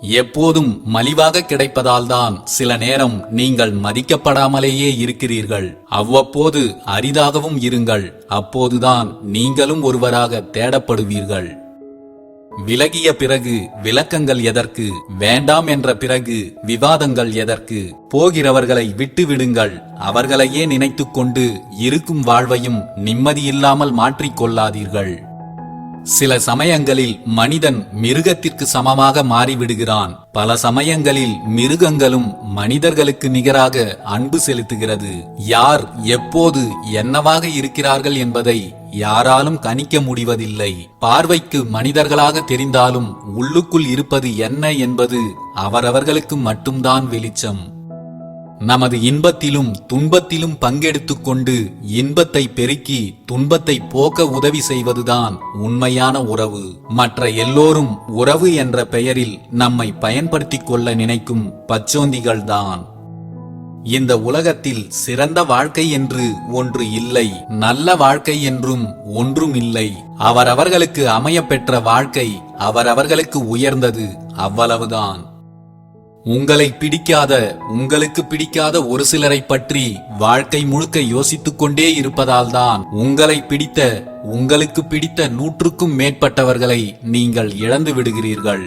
எப்போதும் மலிவாக கிடைப்பதால்தான் சில நேரம் நீங்கள் மதிக்கப்படாமலேயே இருக்கிறீர்கள். அவ்வப்போது அரிதாகவும் இருங்கள். அப்போதுதான் நீங்களும் ஒருவராக தேடப்படுவீர்கள். விலகிய பிறகு விளக்கங்கள் எதற்கு? வேண்டாம் என்ற பிறகு விவாதங்கள் எதற்கு? போகிறவர்களை விட்டுவிடுங்கள். அவர்களையே நினைத்துக்கொண்டு இருக்கும் வாழ்வையும் நிம்மதியில்லாமல் மாற்றிக்கொள்ளாதீர்கள் சில சமயங்களில் மனிதன் மிருகத்திற்கு சமமாக மாறிவிடுகிறான். பல சமயங்களில் மிருகங்களும் மனிதர்களுக்கு நிகராக அன்பு செலுத்துகிறது. யார் எப்போது என்னவாக இருக்கிறார்கள் என்பதை யாராலும் கணிக்க முடிவதில்லை. பார்வைக்கு மனிதர்களாக தெரிந்தாலும் உள்ளுக்குள் இருப்பது என்ன என்பது அவரவர்களுக்கு மட்டும்தான் வெளிச்சம். நமது இன்பத்திலும் துன்பத்திலும் பங்கெடுத்துக் கொண்டு இன்பத்தை பெருக்கி துன்பத்தை போக்க உதவி செய்வதுதான் உண்மையான உறவு. மற்ற எல்லோரும் உறவு என்ற பெயரில் நம்மை பயன்படுத்திக் கொள்ள நினைக்கும் பச்சோந்திகள்தான். இந்த உலகத்தில் சிறந்த வாழ்க்கை என்று ஒன்று இல்லை நல்ல வாழ்க்கை என்றும் ஒன்றும் இல்லை. அவரவர்களுக்கு அமையப்பெற்ற வாழ்க்கை அவரவர்களுக்கு உயர்ந்தது அவ்வளவுதான். உங்களை பிடிக்காத உங்களுக்கு பிடிக்காத ஒரு சிலரை பற்றி வாழ்க்கை முழுக்க யோசித்துக் கொண்டே இருப்பதால்தான் உங்களை பிடித்த உங்களுக்கு பிடித்த நூற்றுக்கும் மேற்பட்டவர்களை நீங்கள் இழந்து விடுகிறீர்கள்.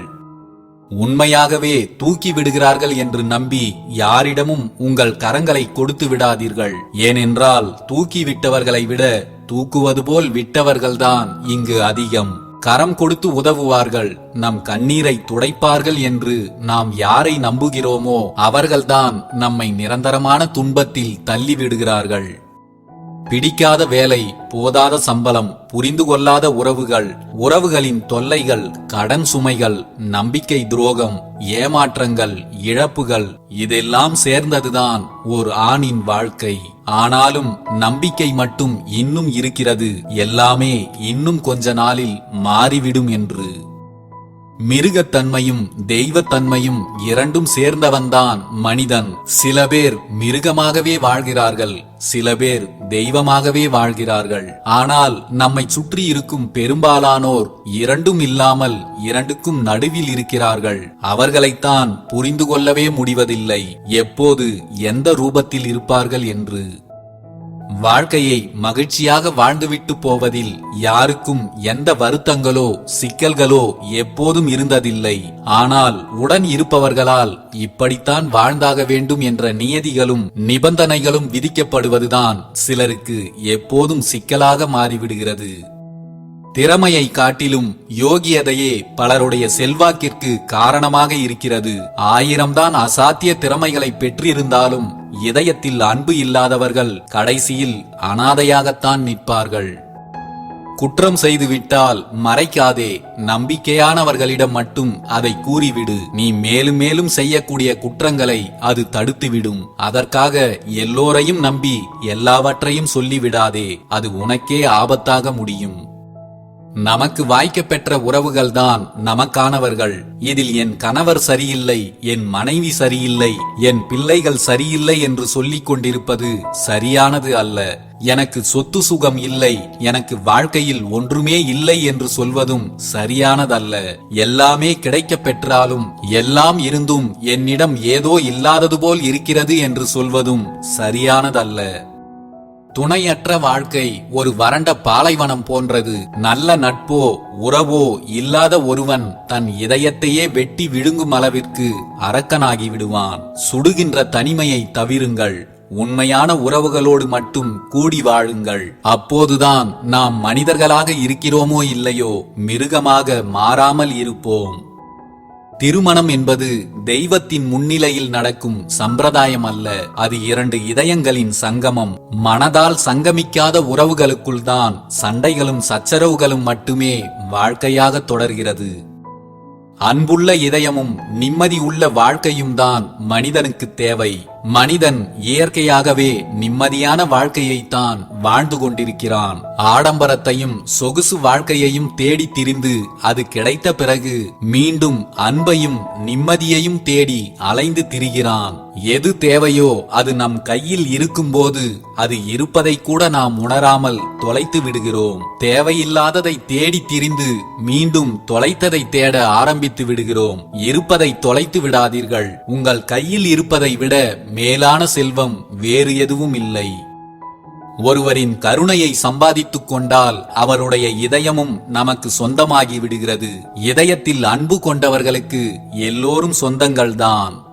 உண்மையாகவே தூக்கி விடுகிறார்கள் என்று நம்பி யாரிடமும் உங்கள் கரங்களை கொடுத்து விடாதீர்கள். ஏனென்றால் தூக்கி விட்டவர்களை விட தூக்குவது போல் விட்டவர்கள்தான் இங்கு அதிகம். கரம் கொடுத்து உதவுவார்கள். நம் கண்ணீரை துடைப்பார்கள் என்று நாம் யாரை நம்புகிறோமோ அவர்கள்தான் நம்மை நிரந்தரமான துன்பத்தில் தள்ளிவிடுகிறார்கள். பிடிக்காத வேலை போதாத சம்பளம் புரிந்து கொள்ளாத உறவுகள் உறவுகளின் தொல்லைகள் கடன் சுமைகள் நம்பிக்கை துரோகம் ஏமாற்றங்கள் இழப்புகள் இதெல்லாம் சேர்ந்ததுதான் ஒரு ஆணின் வாழ்க்கை. ஆனாலும் நம்பிக்கை மட்டும் இன்னும் இருக்கிறது. எல்லாமே இன்னும் கொஞ்ச நாளில் மாறிவிடும் என்று. மிருகத்தன்மையும் தெய்வத்தன்மையும் இரண்டும் சேர்ந்தவன்தான் மனிதன். சில பேர் மிருகமாகவே வாழ்கிறார்கள் சில பேர் தெய்வமாகவே வாழ்கிறார்கள். ஆனால் நம்மை சுற்றி இருக்கும் பெரும்பாலானோர் இரண்டும் இல்லாமல் இரண்டுக்கும் நடுவில் இருக்கிறார்கள். அவர்களைத்தான் புரிந்து கொள்ளவே முடிவதில்லை. எப்போது எந்த ரூபத்தில் இருப்பார்கள் என்று வாழ்க்கையை மகிழ்ச்சியாக வாழ்ந்துவிட்டு போவதில் யாருக்கும் எந்த வருத்தங்களோ சிக்கல்களோ எப்போதும் இருந்ததில்லை. ஆனால் உடன் இருப்பவர்களால் இப்படித்தான் வாழ்ந்தாக வேண்டும் என்ற நியதிகளும் நிபந்தனைகளும் விதிக்கப்படுவதுதான் சிலருக்கு எப்போதும் சிக்கலாக மாறிவிடுகிறது. திறமையை காட்டிலும் யோகியதையே பலருடைய செல்வாக்கிற்கு காரணமாக இருக்கிறது. ஆயிரம்தான் அசாத்திய திறமைகளை பெற்றிருந்தாலும் இதயத்தில் அன்பு இல்லாதவர்கள் கடைசியில் அனாதையாகத்தான் நிற்பார்கள். குற்றம் செய்துவிட்டால் மறைக்காதே நம்பிக்கையானவர்களிடம் மட்டும் அதை கூறிவிடு. நீ மேலும் மேலும் செய்யக்கூடிய குற்றங்களை அது தடுத்துவிடும். அதற்காக எல்லோரையும் நம்பி எல்லாவற்றையும் சொல்லிவிடாதே அது உனக்கே ஆபத்தாக முடியும். நமக்கு வாய்க்க பெற்ற உறவுகள்தான் நமக்கானவர்கள். இதில் என் கணவர் சரியில்லை என் மனைவி சரியில்லை என் பிள்ளைகள் சரியில்லை என்று சொல்லிக் கொண்டிருப்பது சரியானது அல்ல. எனக்கு சொத்து சுகம் இல்லை எனக்கு வாழ்க்கையில் ஒன்றுமே இல்லை என்று சொல்வதும் சரியானதல்ல. எல்லாமே கிடைக்கப் பெற்றாலும் எல்லாம் இருந்தும் என்னிடம் ஏதோ இல்லாதது போல் இருக்கிறது என்று சொல்வதும் சரியானதல்ல. துணையற்ற வாழ்க்கை ஒரு வறண்ட பாலைவனம் போன்றது. நல்ல நட்போ உறவோ இல்லாத ஒருவன் தன் இதயத்தையே வெட்டி விழுங்கும் அளவிற்கு அரக்கனாகி விடுவான். சுடுகின்ற தனிமையை தவிருங்கள். உண்மையான உறவுகளோடு மட்டும் கூடி வாழுங்கள். அப்போதுதான் நாம் மனிதர்களாக இருக்கிறோமோ இல்லையோ மிருகமாக மாறாமல் இருப்போம். திருமணம் என்பது தெய்வத்தின் முன்னிலையில் நடக்கும் சம்பிரதாயம் அல்ல அது இரண்டு இதயங்களின் சங்கமம். மனதால் சங்கமிக்காத உறவுகளுக்குள் தான் சண்டைகளும் சச்சரவுகளும் மட்டுமே வாழ்க்கையாக தொடர்கிறது. அன்புள்ள இதயமும் நிம்மதி உள்ள வாழ்க்கையும் தான் மனிதனுக்கு தேவை. மனிதன் இயற்கையாகவே நிம்மதியான வாழ்க்கையைத்தான் வாழ்ந்து கொண்டிருக்கிறான். ஆடம்பரத்தையும் சொகுசு வாழ்க்கையையும் தேடி திரிந்து அது கிடைத்த பிறகு மீண்டும் அன்பையும் நிம்மதியையும் தேடி அலைந்து திரிகிறான். எது தேவையோ அது நம் கையில் இருக்கும்போது அது இருப்பதை கூட நாம் உணராமல் தொலைத்து விடுகிறோம். தேவையில்லாததை தேடி திரிந்து மீண்டும் தொலைத்ததை தேட ஆரம்பித்து விடுகிறோம். இருப்பதை தொலைத்து விடாதீர்கள். உங்கள் கையில் இருப்பதை விட மேலான செல்வம் வேறு எதுவும் இல்லை. ஒருவரின் கருணையை சம்பாதித்துக் கொண்டால் அவருடைய இதயமும் நமக்கு சொந்தமாகி விடுகிறது. இதயத்தில் அன்பு கொண்டவர்களுக்கு எல்லோரும் சொந்தங்கள்தான்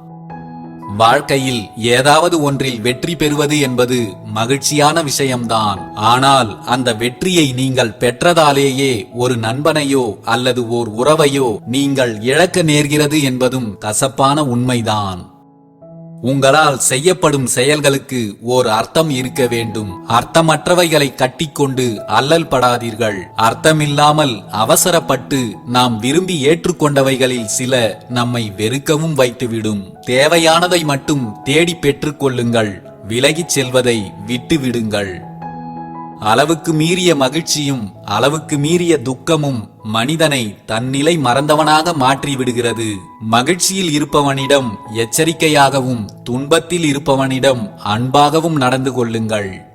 வாழ்க்கையில் ஏதாவது ஒன்றில் வெற்றி பெறுவது என்பது மகிழ்ச்சியான விஷயம்தான். ஆனால் அந்த வெற்றியை நீங்கள் பெற்றதாலேயே ஒரு நண்பனையோ அல்லது ஓர் உறவையோ நீங்கள் இழக்க நேர்கிறது என்பதும் கசப்பான உண்மைதான். உங்களால் செய்யப்படும் செயல்களுக்கு ஓர் அர்த்தம் இருக்க வேண்டும். அர்த்தமற்றவைகளை கட்டிக்கொண்டு அல்லல் படாதீர்கள். அர்த்தமில்லாமல் அவசரப்பட்டு நாம் விரும்பி ஏற்றுக்கொண்டவைகளில் சில நம்மை வெறுக்கவும் வைத்துவிடும். தேவையானதை மட்டும் தேடி பெற்றுக்கொள்ளுங்கள் விலகிச் செல்வதை விட்டுவிடுங்கள். அளவுக்கு மீறிய மகிழ்ச்சியும் அளவுக்கு மீறிய துக்கமும் மனிதனை தன்னிலை மறந்தவனாக மாற்றிவிடுகிறது. மகிழ்ச்சியில் இருப்பவனிடம் எச்சரிக்கையாகவும் துன்பத்தில் இருப்பவனிடம் அன்பாகவும் நடந்து கொள்ளுங்கள்.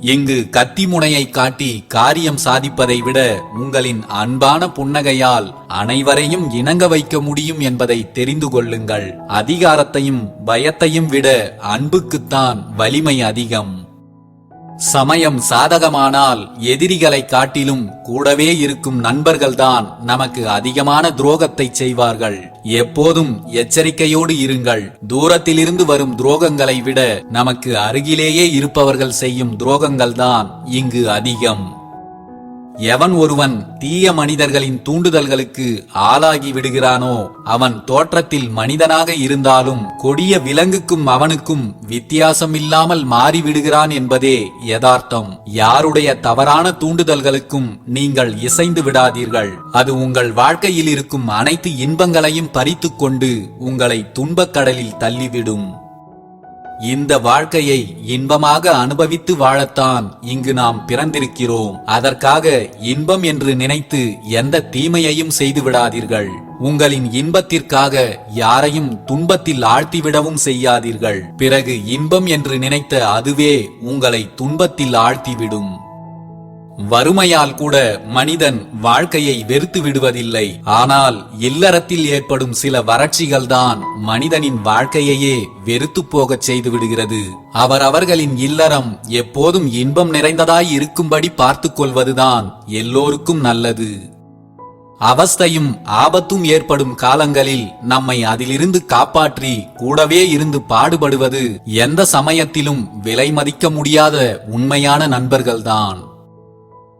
இங்கு கத்தி முனையை காட்டி காரியம் சாதிப்பதை விட உங்களின் அன்பான புன்னகையால் அனைவரையும் இணங்க வைக்க முடியும் என்பதை தெரிந்து கொள்ளுங்கள். அதிகாரத்தையும் பயத்தையும் விட அன்புக்குத்தான் வலிமை அதிகம். சமயம் சாதகமானால் எதிரிகளை காட்டிலும் கூடவே இருக்கும் நண்பர்கள்தான் நமக்கு அதிகமான துரோகத்தை செய்வார்கள். எப்போதும் எச்சரிக்கையோடு இருங்கள். தூரத்திலிருந்து வரும் துரோகங்களை விட நமக்கு அருகிலேயே இருப்பவர்கள் செய்யும் துரோகங்கள்தான் இங்கு அதிகம். எவன் ஒருவன் தீய மனிதர்களின் தூண்டுதல்களுக்கு ஆளாகி விடுகிறானோ அவன் தோற்றத்தில் மனிதனாக இருந்தாலும் கொடிய விலங்குக்கும் அவனுக்கும் வித்தியாசமில்லாமல் மாறிவிடுகிறான் என்பதே யதார்த்தம். யாருடைய தவறான தூண்டுதல்களுக்கும் நீங்கள் இசைந்து விடாதீர்கள். அது உங்கள் வாழ்க்கையில் இருக்கும் அனைத்து இன்பங்களையும் பறித்துக்கொண்டு உங்களை துன்பக் கடலில் தள்ளிவிடும். இந்த வாழ்க்கையை இன்பமாக அனுபவித்து வாழத்தான் இங்கு நாம் பிறந்திருக்கிறோம். அதற்காக இன்பம் என்று நினைத்து எந்த தீமையையும் செய்து விடாதீர்கள். உங்களின் இன்பத்திற்காக யாரையும் துன்பத்தில் ஆழ்த்திவிடவும் செய்யாதீர்கள். பிறகு இன்பம் என்று நினைத்த அதுவே உங்களை துன்பத்தில் ஆழ்த்திவிடும். வறுமையால் கூட மனிதன் வாழ்க்கையை வெறுத்து விடுவதில்லை. ஆனால் இல்லறத்தில் ஏற்படும் சில வறட்சிகள்தான் மனிதனின் வாழ்க்கையையே வெறுத்து போகச் செய்து விடுகிறது. அவரவர்களின் இல்லறம் எப்போதும் இன்பம் நிறைந்ததாய் இருக்கும்படி பார்த்துக் கொள்வதுதான் எல்லோருக்கும் நல்லது. அவஸ்தையும் ஆபத்தும் ஏற்படும் காலங்களில் நம்மை அதிலிருந்து காப்பாற்றி கூடவே இருந்து பாடுபடுவது எந்த சமயத்திலும் விலை மதிக்க முடியாத உண்மையான நண்பர்கள்தான்.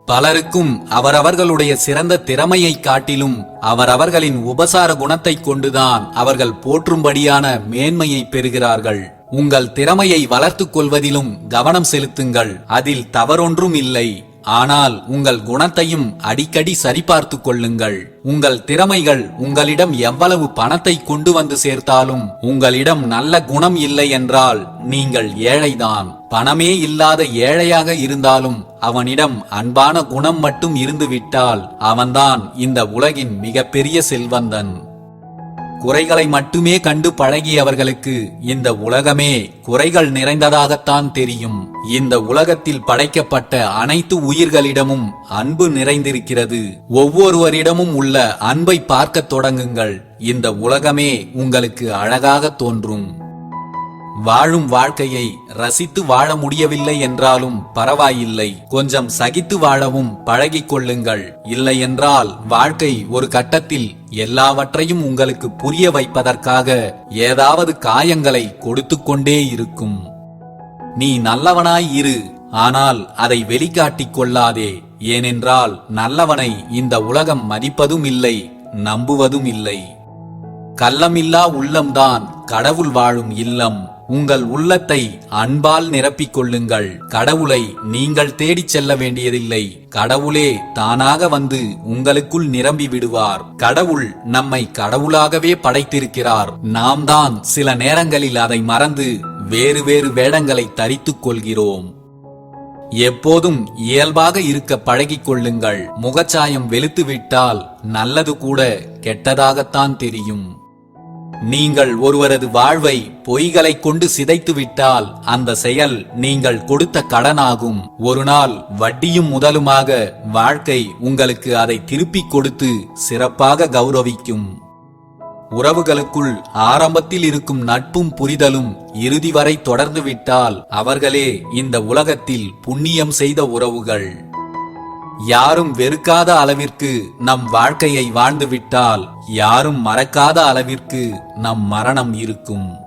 பலருக்கும் அவரவர்களுடைய சிறந்த திறமையை காட்டிலும் அவரவர்களின் உபசார குணத்தை கொண்டுதான் அவர்கள் போற்றும்படியான மேன்மையை பெறுகிறார்கள். உங்கள் திறமையை வளர்த்துக் கொள்வதிலும் கவனம் செலுத்துங்கள். அதில் தவறொன்றும் இல்லை. ஆனால் உங்கள் குணத்தையும் அடிக்கடி சரிபார்த்து கொள்ளுங்கள். உங்கள் திறமைகள் உங்களிடம் எவ்வளவு பணத்தை கொண்டு வந்து சேர்த்தாலும் உங்களிடம் நல்ல குணம் இல்லை என்றால் நீங்கள் ஏழைதான். பணமே இல்லாத ஏழையாக இருந்தாலும் அவனிடம் அன்பான குணம் மட்டும் இருந்துவிட்டால் அவன்தான் இந்த உலகின் மிகப்பெரிய செல்வந்தன். குறைகளை மட்டுமே கண்டு பழகியவர்களுக்கு இந்த உலகமே குறைகள் நிறைந்ததாகத்தான் தெரியும். இந்த உலகத்தில் படைக்கப்பட்ட அனைத்து உயிர்களிடமும் அன்பு நிறைந்திருக்கிறது. ஒவ்வொருவரிடமும் உள்ள அன்பை பார்க்கத் தொடங்குங்கள். இந்த உலகமே உங்களுக்கு அழகாக தோன்றும். வாழும் வாழ்க்கையை ரசித்து வாழ முடியவில்லை என்றாலும் பரவாயில்லை. கொஞ்சம் சகித்து வாழவும் பழகிக் கொள்ளுங்கள். இல்லை என்றால் வாழ்க்கை ஒரு கட்டத்தில் எல்லாவற்றையும் உங்களுக்கு புரிய வைப்பதற்காக ஏதாவது காயங்களை கொடுத்து கொண்டே இருக்கும். நீ நல்லவனாய் இரு ஆனால் அதை வெளிக்காட்டிக் கொள்ளாதே. ஏனென்றால் நல்லவனை இந்த உலகம் மதிப்பதும் இல்லை நம்புவதும் இல்லை. கள்ளமில்லா உள்ளம்தான் கடவுள் வாழும் இல்லம். உங்கள் உள்ளத்தை அன்பால் நிரப்பிக் கொள்ளுங்கள். கடவுளை நீங்கள் தேடிச் செல்ல வேண்டியதில்லை. கடவுளே தானாக வந்து உங்களுக்குள் நிரம்பி விடுவார். கடவுள் நம்மை கடவுளாகவே படைத்திருக்கிறார். நாம் தான் சில நேரங்களில் அதை மறந்து வேறு வேறு வேடங்களை தரித்துக் கொள்கிறோம். எப்போதும் இயல்பாக இருக்க பழகிக் கொள்ளுங்கள். முகச்சாயம் வெளுத்துவிட்டால் நல்லது கூட கெட்டதாகத்தான் தெரியும். நீங்கள் ஒருவரது வாழ்வை பொய்களைக் கொண்டு சிதைத்து விட்டால் அந்த செயல் நீங்கள் கொடுத்த கடனாகும். ஒரு நாள் வட்டியும் முதலுமாக வாழ்க்கை உங்களுக்கு அதை திருப்பிக் கொடுத்து சிறப்பாக கௌரவிக்கும். உறவுகளுக்குள் ஆரம்பத்தில் இருக்கும் நட்பும் புரிதலும் இறுதி வரை தொடர்ந்து விட்டால் அவர்களே இந்த உலகத்தில் புண்ணியம் செய்த உறவுகள். யாரும் வெறுக்காத அளவிற்கு நம் வாழ்க்கையை வாழ்ந்துவிட்டால் யாரும் மறக்காத அளவிற்கு நம் மரணம் இருக்கும்.